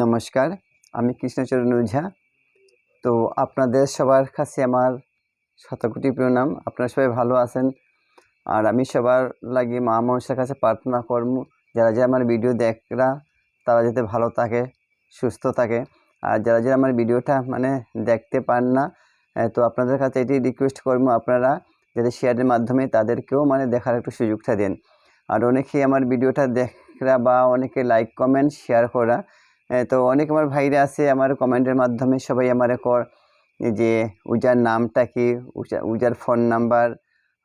নমস্কার, আমি কৃষ্ণচরণ ওঝা তো আপনাদের সবার কাছে আমার শতকোটি প্রণাম। আপনারা সবাই ভালো আছেন। আর আমি সবার লাগি মা মনসার কাছে প্রার্থনা করব, যারা যারা আমার ভিডিও দেখরা, তারা যাতে ভালো থাকে, সুস্থ থাকে। আর যারা যারা আমার ভিডিওটা মানে দেখতে পান না তো আপনাদের কাছে এটি রিকোয়েস্ট করব আপনারা, যাতে শেয়ারের মাধ্যমে তাদেরকেও মানে দেখার একটু সুযোগটা দেন। আর অনেকেই আমার ভিডিওটা দেখরা বা অনেকে লাইক কমেন্ট শেয়ার করা। তো অনেক আমার ভাইরা আছে, আমার কমেন্টের মাধ্যমে সবাই আমার কর যে উজার নামটা কি, উজা- উজার ফোন নাম্বার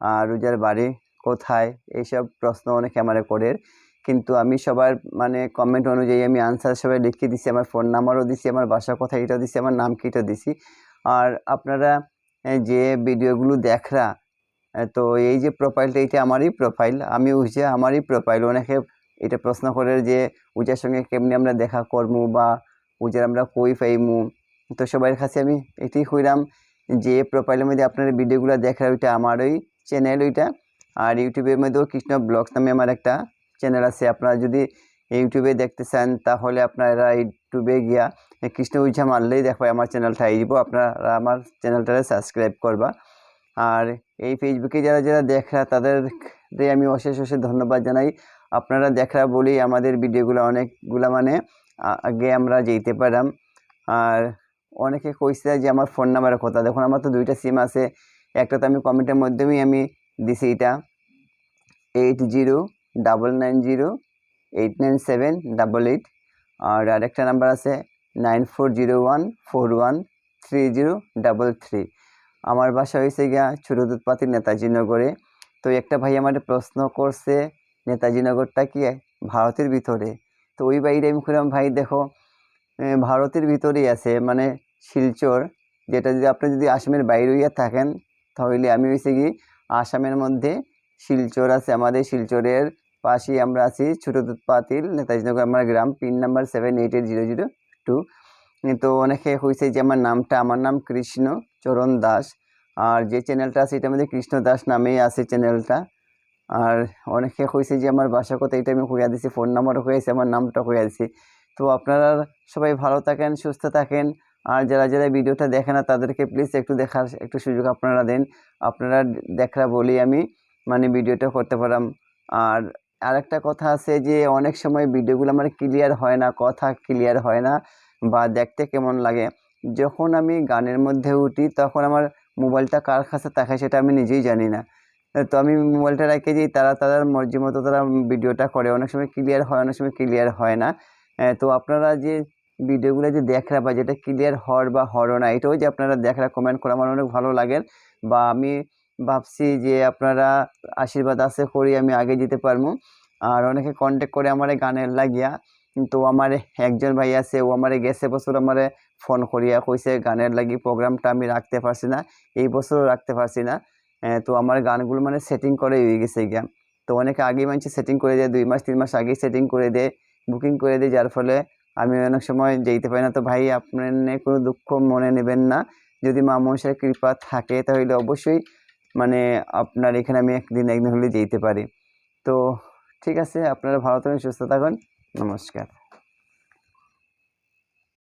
আর উজার বাড়ি কোথায়, এইসব প্রশ্ন অনেকে আমার করে। কিন্তু আমি সবার মানে কমেন্ট অনুযায়ী আমি আনসার সবাই লিখে দিছি, আমার ফোন নাম্বারও দিছি, আমার বাসা কোথায় এটাও দিছি, আমার নাম কিটাও দিছি। আর আপনারা যে ভিডিওগুলো দেখরা তো এই যে প্রোফাইলটা এইটা আমারই প্রোফাইল আমি উজা, আমারই প্রোফাইল অনেকে এটা প্রশ্ন করে যে পূজার সঙ্গে কেমনি আমরা দেখা করব বা পূজার আমরা কই পাইমু? তো সবার কাছে আমি এটাই কইরাম যে প্রোফাইলের মধ্যে আপনার ভিডিওগুলো দেখার ওইটা আমারই চ্যানেল ওইটা। আর ইউটিউবের মধ্যেও কৃষ্ণ ব্লগস নামে আমার একটা চ্যানেল আছে। আপনারা যদি ইউটিউবে দেখতে চান, তাহলে আপনারা ইউটিউবে গিয়া কৃষ্ণ উইঝা মারলেই দেখো আমার চ্যানেলটা আইব। আপনারা আমার চ্যানেলটা সাবস্ক্রাইব করবা। আর এই ফেসবুকে যারা যারা দেখা তাদের আমি অশেষ অশেষ ধন্যবাদ জানাই। আপনারা দেখা বলেই আমাদের ভিডিওগুলো অনেকগুলা মানে আগে আমরা যেতে পারাম আর অনেকে কইছে যে আমার ফোন নাম্বারের কথা। দেখুন, আমার তো দুইটা সিম আছে। একটা তো আমি কমেন্টের মাধ্যমেই আমি দিছি এটা। Eight zero double nine zero eight nine seven double eight. আর আরেকটা নাম্বার আছে nine four zero one four one three zero double three. আমার বাসা হয়েছে গিয়া ছোটো দুধপাতি নেতাজি নগরে তো একটা ভাই আমার প্রশ্ন করছে নেতাজি নগরটা কি ভারতের ভিতরে। তো ওই বাইরে আমি খুঁজলাম ভাই দেখো ভারতের ভিতরেই আছে মানে শিলচর, যেটা যদি আপনি যদি আসামের বাইরে হইয়া থাকেন, তাহলে আমি হয়েছে কি, আসামের মধ্যে শিলচর আছে, আমাদের শিলচরের পাশেই আমরা আছি, ছোটো দুধ পাতিল, নেতাজি নগর, আমার গ্রাম, pin number seven eight eight zero zero two. তো অনেকে হয়েছে যে আমার নামটা, আমার নাম কৃষ্ণ চরণ দাস, আর যে চ্যানেলটা আছে এটার মধ্যে কৃষ্ণ দাস নামেই আছে চ্যানেলটা আর অনেকে কইছে যে আমার বাসা কোথায়? এটা আমি হইয়া দিছি ফোন নাম্বারও হয়েছে আমার নামটা হইয়া দিছি। তো আপনারা সবাই ভালো থাকেন, সুস্থ থাকেন। আর যারা যারা ভিডিওটা দেখে না, তাদেরকে প্লিজ একটু দেখার, একটু সুযোগ আপনারা দেন। আপনারা দেখরা বলি আমি মানে ভিডিওটা করতে পারাম। আর আরেকটা কথা আছে যে, অনেক সময় ভিডিওগুলো আমার ক্লিয়ার হয় না, কথা ক্লিয়ার হয় না, বা দেখতে কেমন লাগে। যখন আমি গানের মধ্যে উঠি, তখন আমার মোবাইলটা কার কাছে থাকে সেটা আমি নিজেই জানি না। তো আমি মোবাইলটা রেখে দিই, তারা তাদের মর্জি মতো তারা ভিডিওটা করে। অনেক সময় ক্লিয়ার হয়, অনেক সময় ক্লিয়ার হয় না। তো আপনারা যে ভিডিওগুলো যে দেখরা বা যেটা ক্লিয়ার হর বা হওয়ার না, এটাও যে আপনারা দেখরা কমেন্ট করে আমার অনেক ভালো লাগে। বা আমি ভাবছি যে আপনারা আশীর্বাদ আছে করি আমি আগে যেতে পারব। আর অনেকে কন্ট্যাক্ট করে আমার গানের লাগিয়া, তো আমার একজন ভাই আছে, ও আমারে গেছে বছর আমারে ফোন করিয়া কইছে, গানের লাগি প্রোগ্রামটা আমি রাখতে পারছি না, এই বছরও রাখতে পারছি না। তো আমার গানগুলো মানে সেটিং করে হয়ে গেছে গিয়া। তো অনেকে আগেই মানছি সেটিং করে দেয়, দুই মাস, তিন মাস আগেই সেটিং করে দেয় বুকিং করে দেয়, যার ফলে আমি অনেক সময় যেতে পারি না। তো ভাই, আপনার কোনো দুঃখ মনে নেবেন না। যদি মা মনসার কৃপা থাকে, তাহলে অবশ্যই মানে আপনার এখানে আমি একদিন একদিন হলে যেতে পারি। তো ঠিক আছে, আপনারা ভালো থাকুন, সুস্থ থাকুন। নমস্কার।